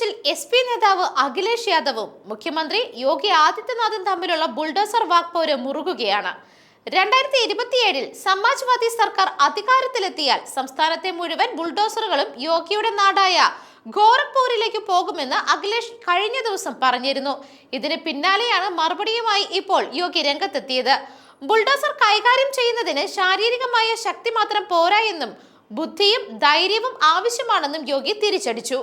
ഉത്തർപ്രദേശിൽ S P നേതാവ് അഖിലേഷ് യാദവും മുഖ്യമന്ത്രി യോഗി ആദിത്യനാഥും തമ്മിലുള്ള ബുൾഡോസർ വാക്പോര് മുറുകുകയാണ്. രണ്ടായിരത്തി ഇരുപത്തിയേഴിൽ സമാജ്വാദി സർക്കാർ അധികാരത്തിലെത്തിയാൽ സംസ്ഥാനത്തെ മുഴുവൻ ബുൾഡോസറുകളും യോഗിയുടെ നാടായ ഗോരഖ്പൂരിലേക്ക് പോകുമെന്ന് അഖിലേഷ് കഴിഞ്ഞ ദിവസം പറഞ്ഞിരുന്നു. ഇതിന് പിന്നാലെയാണ് മറുപടിയുമായി ഇപ്പോൾ യോഗി രംഗത്തെത്തിയത്. ബുൾഡോസർ കൈകാര്യം ചെയ്യുന്നതിന് ശാരീരികമായ ശക്തി മാത്രം പോരാ എന്നും ബുദ്ധിയും ധൈര്യവും ആവശ്യമാണെന്നും യോഗി തിരിച്ചടിച്ചു.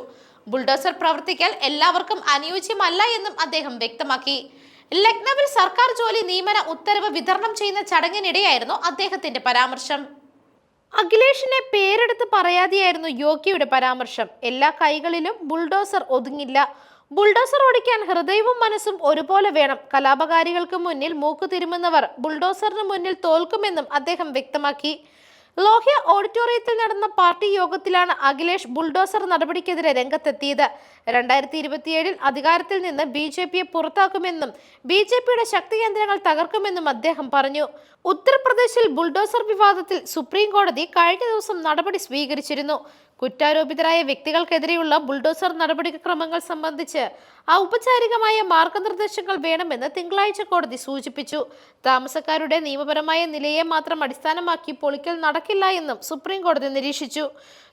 ബുൾഡോസർ പ്രവർത്തിക്കൽ എല്ലാവർക്കും അനുയോജ്യമല്ല എന്നും അദ്ദേഹം വ്യക്തമാക്കി. ലക്നൌവിൽ സർക്കാർ ജോലി നിയമന ഉത്തരവ് വിതരണം ചെയ്യുന്ന ചടങ്ങിനിടെയായിരുന്നു അദ്ദേഹത്തിന്റെ പരാമർശം. അഖിലേഷിനെ പേരെടുത്ത് പറയാതെയായിരുന്നു യോഗിയുടെ പരാമർശം. എല്ലാ കൈകളിലും ബുൾഡോസർ ഒതുങ്ങില്ല. ബുൾഡോസർ ഓടിക്കാൻ ഹൃദയവും മനസ്സും ഒരുപോലെ വേണം. കലാപകാരികൾക്ക് മുന്നിൽ മൂക്കു തിരുമുന്നവർ ബുൾഡോസറിന് മുന്നിൽ തോൽക്കുമെന്നും അദ്ദേഹം വ്യക്തമാക്കി. ലോഹ്യ ഓഡിറ്റോറിയത്തിൽ നടന്ന പാർട്ടി യോഗത്തിലാണ് അഖിലേഷ് ബുൾഡോസർ നടപടിക്കെതിരെ രംഗത്തെത്തിയത്. രണ്ടായിരത്തി ഇരുപത്തിയേഴിൽ അധികാരത്തിൽ നിന്ന് ബി ജെ പിയെ പുറത്താക്കുമെന്നും ബി ജെ പിയുടെ ശക്തി കേന്ദ്രങ്ങൾ തകർക്കുമെന്നും അദ്ദേഹം പറഞ്ഞു. ഉത്തർപ്രദേശിൽ ബുൾഡോസർ വിവാദത്തിൽ സുപ്രീം കോടതി കഴിഞ്ഞ ദിവസം നടപടി സ്വീകരിച്ചിരുന്നു. കുറ്റാരോപിതരായ വ്യക്തികൾക്കെതിരെയുള്ള ബുൾഡോസർ നടപടിക്രമങ്ങൾ സംബന്ധിച്ച് ഔപചാരികമായ മാർഗനിർദ്ദേശങ്ങൾ വേണമെന്ന് തിങ്കളാഴ്ച കോടതി സൂചിപ്പിച്ചു. താമസക്കാരുടെ നിയമപരമായ നിലയെ മാത്രം അടിസ്ഥാനമാക്കി പൊളിക്കൽ നടക്കില്ല എന്നും സുപ്രീം കോടതി നിരീക്ഷിച്ചു.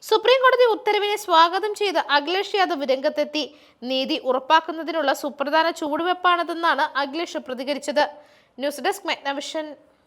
സുപ്രീം കോടതി ഉത്തരവിനെ സ്വാഗതം ചെയ്ത് അഖിലേഷ് യാദവ് രംഗത്തെത്തി. നീതി ഉറപ്പാക്കുന്നതിനുള്ള സുപ്രധാന ചുവടുവെപ്പാണതെന്നാണ് അഖിലേഷ് പ്രതികരിച്ചത്. News desk Megnavision.